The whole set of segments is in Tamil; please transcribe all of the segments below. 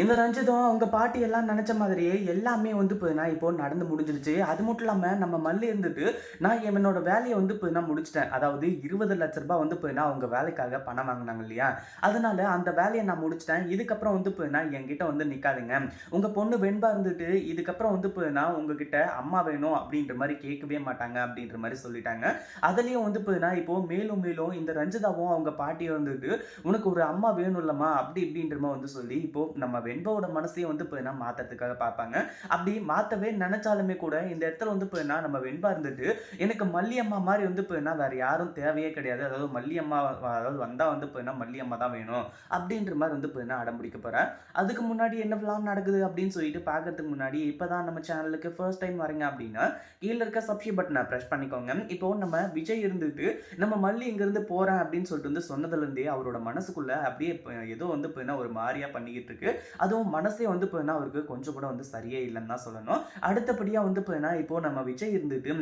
இந்த ரஞ்சிதம் அவங்க பாட்டி எல்லாம் நினச்ச மாதிரியே எல்லாமே வந்து போதுனா இப்போ நடந்து முடிஞ்சிருச்சு. அது மட்டும் இல்லாமல் நம்ம மல்லி இருந்துட்டு நான் என்னோட வேலையை வந்து போதுனா முடிச்சிட்டேன். அதாவது இருபது லட்ச ரூபாய் வந்து போயினா அவங்க வேலைக்காக பணம் வாங்கினாங்க இல்லையா? அதனால அந்த வேலையை நான் முடிச்சிட்டேன். இதுக்கப்புறம் வந்து போதுனா என்கிட்ட வந்து நிற்காதுங்க உங்கள் பொண்ணு வெண்பா இருந்துட்டு இதுக்கப்புறம் வந்து போதுனா உங்ககிட்ட அம்மா வேணும் அப்படின்ற மாதிரி கேட்கவே மாட்டாங்க அப்படின்ற மாதிரி சொல்லிட்டாங்க. அதுலேயும் வந்து போதுனா இப்போ மேலும் மேலும் இந்த ரஞ்சிதாவும் அவங்க பாட்டியும் வந்துட்டு உனக்கு ஒரு அம்மா வேணும் இல்லம்மா அப்படி இப்படின்ற மாதிரி வந்து சொல்லி இப்போ நம்ம வெண்பாவோட மனசையும் வந்து போயினா மாற்றத்துக்காக பார்ப்பாங்க. அப்படி மாற்றவே நினைச்சாலுமே கூட இந்த இடத்துல வந்து போயினா நம்ம வெண்பா இருந்துட்டு எனக்கு மல்லியம்மா மாதிரி வந்து போயினா வேற யாரும் தேவையே கிடையாது. அதாவது மல்லியம்மா அதாவது வந்தால் வந்து போயினா மல்லியம்மா தான் வேணும். அப்படின்ற மாதிரி வந்து போயினா அடம்பிடிக்க போகிறேன் அதுக்கு முன்னாடி என்ன பிளான் நடக்குது அப்படின்னு சொல்லிட்டு பார்க்கறதுக்கு முன்னாடி இப்போ தான் நம்ம சேனலுக்கு ஃபர்ஸ்ட் டைம் வரீங்க அப்படின்னா கீழே இருக்க சப்ஸ்கிரைப் பட்டனை ப்ரெஸ் பண்ணிக்கோங்க. இப்போ நம்ம விஜய் இருந்துட்டு நம்ம மல்லி இங்கேருந்து போகிறேன் அப்படின்னு சொல்லிட்டு வந்து சொன்னதுலேருந்தே அவரோட மனசுக்குள்ள அப்படியே ஏதோ வந்து போயினா ஒரு மாதிரியா பண்ணிக்கிட்டு இருக்கு. அதுவும் மனசே வந்து போயினா அவருக்கு கொஞ்சம் கூட வந்து சரியே இல்லைன்னு தான் சொல்லணும். அடுத்தபடியாக வந்து போயினா இப்போ நம்ம விஜய் இருந்துட்டு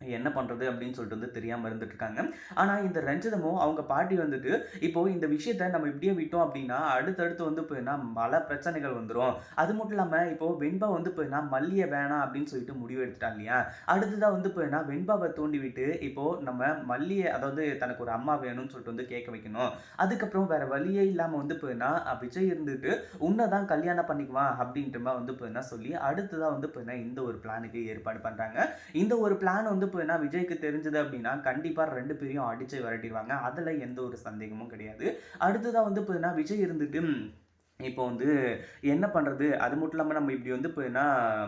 என்ன பண்ணுறது அப்படின்னு சொல்லிட்டு வந்து தெரியாமல் இருந்துட்டுருக்காங்க. ஆனால் இந்த ரஞ்சிதமும் அவங்க பாட்டி வந்துட்டு இப்போ இந்த விஷயத்த நம்ம இப்படியே விட்டோம் அப்படின்னா அடுத்தடுத்து வந்து போயின்னா பல பிரச்சனைகள் வந்துடும் அது மட்டும் இல்லாமல் இப்போ வெண்பா வந்து போயின்னா மல்லியை வேணாம் அப்படின்னு சொல்லிட்டு முடிவு எடுத்துட்டான் இல்லையா? அடுத்ததாக வந்து போயின்னா வெண்பாவை தூண்டி விட்டு இப்போது நம்ம மல்லியை அதாவது தனக்கு ஒரு அம்மா வேணும்னு சொல்லிட்டு வந்து கேட்க வைக்கணும். அதுக்கப்புறம் வேறு வழியே இல்லாமல் வந்து போயின்னா விஜய் இருந்துட்டு உன்னை தான் கல்யாணம் பண்ணிக்குவான் அப்படின்ற மாதிரி வந்து போயின்னா சொல்லி அடுத்ததாக வந்து போயின்னா இந்த ஒரு பிளானுக்கு ஏற்பாடு பண்ணுறாங்க இந்த ஒரு பிளான் வந்து போயினா விஜய்க்கு தெரிஞ்சது அப்படின்னா கண்டிப்பாக ரெண்டு பேரையும் அடிச்சு விரட்டிடுவாங்க. அதில் எந்த ஒரு சந்தேகமும் கிடையாது. அடுத்ததாக வந்து போயினா விஜய் இருந்துட்டு இப்போ வந்து என்ன பண்ணுறது அது மட்டும் இல்லாமல் நம்ம இப்படி வந்து போயினா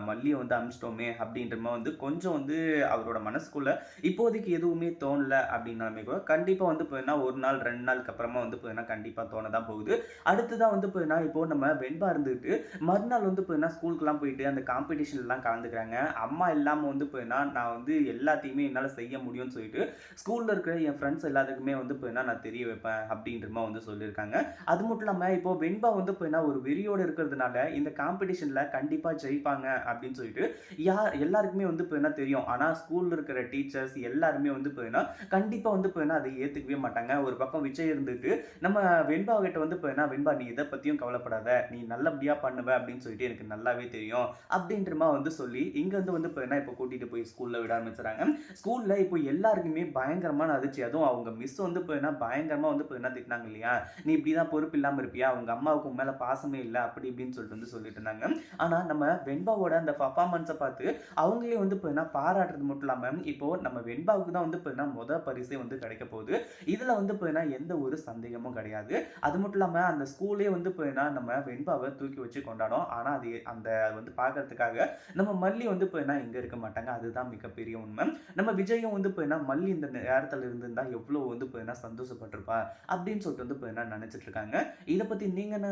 மல்லியை வந்து அமிச்சிட்டோமே அப்படின்ற மாதிரி வந்து கொஞ்சம் வந்து அவரோட மனசுக்குள்ள இப்போதைக்கு எதுவுமே தோணலை அப்படின்னாலுமே கூட கண்டிப்பாக வந்து போயினா ஒரு நாள் ரெண்டு நாளுக்கு அப்புறமா வந்து போயினா கண்டிப்பாக தோண தான் போகுது. தான் வந்து போயினா இப்போ நம்ம வெண்பா இருந்துட்டு மறுநாள் வந்து போயினா ஸ்கூலுக்குலாம் போயிட்டு அந்த காம்படிஷன்லாம் கலந்துக்கிறாங்க. அம்மா இல்லாமல் வந்து போயினா நான் வந்து எல்லாத்தையுமே என்னால் செய்ய முடியும்னு சொல்லிட்டு ஸ்கூலில் இருக்கிற என் ஃப்ரெண்ட்ஸ் எல்லாத்துக்குமே வந்து போயினா நான் தெரிய வைப்பேன் அப்படின்ற மாதிரி வந்து சொல்லியிருக்காங்க. அது மட்டும் இல்லாமல் இப்போ வெண்பா வந்து போயினா ஒரு வெறியோடு இருக்கிறதுனால இந்த காம்படிஷனில் கண்டிப்பாக ஜெயிப்பாங்க அப்படின்னு சொல்லிட்டு யார் எல்லாருக்குமே வந்து போயினா தெரியும். ஆனால் ஸ்கூலில் இருக்கிற டீச்சர்ஸ் எல்லாருமே வந்து போயினா கண்டிப்பாக வந்து போயினா அதை ஏற்றுக்கவே மாட்டாங்க. ஒரு பக்கம் விஜய் இருந்துட்டு நம்ம வெண்பா கிட்ட வந்து போயினா வெண்பா நீ இதை பற்றியும் கவலைப்படாத. நீ நல்லபடியாக பண்ணுவ அப்படின்னு சொல்லிட்டு எனக்கு நல்லாவே தெரியும் அப்படின்றமா வந்து சொல்லி இங்கேருந்து வந்து போயினா இப்போ கூட்டிகிட்டு போய் ஸ்கூலில் விட ஆரம்பிச்சுறாங்க ஸ்கூலில் இப்போ எல்லாருக்குமே பயங்கரமான அதிர்ச்சி. அதுவும் அவங்க மிஸ் வந்து போயினா பயங்கரமாக வந்து போயினா திட்டினாங்க இல்லையா? நீ இப்படி தான் பொறுப்பு இல்லாமல் இருப்பியா? அவங்க அம்மாவுக்கு மேலே மேலே பாசமே இல்லை அப்படி இப்படின்னு சொல்லிட்டு வந்து சொல்லிட்டு இருந்தாங்க. ஆனால் நம்ம வெண்பாவோட அந்த பர்ஃபார்மன்ஸை பார்த்து அவங்களே வந்து போயினா பாராட்டுறது மட்டும் இல்லாமல் இப்போ நம்ம வெண்பாவுக்கு தான் வந்து இப்போ என்ன முதல் பரிசே வந்து கிடைக்க போகுது. இதில் வந்து போயினா எந்த ஒரு சந்தேகமும் கிடையாது. அது மட்டும் இல்லாமல் அந்த ஸ்கூலே வந்து போயினா நம்ம வெண்பாவை தூக்கி வச்சு கொண்டாடும் ஆனால் அது அந்த வந்து பார்க்கறதுக்காக நம்ம மல்லி வந்து போயினா இங்கே இருக்க மாட்டாங்க. அதுதான் மிகப்பெரிய உண்மை. நம்ம விஜயும் வந்து போயினா மல்லி இந்த நேரத்தில் இருந்திருந்தா எவ்வளோ வந்து போயினா சந்தோஷப்பட்டிருப்பா? அப்படின்னு சொல்லிட்டு வந்து போயினா நினச்சிட்டு இருக்காங்க. இதை பற்றி நீங்கள் என்ன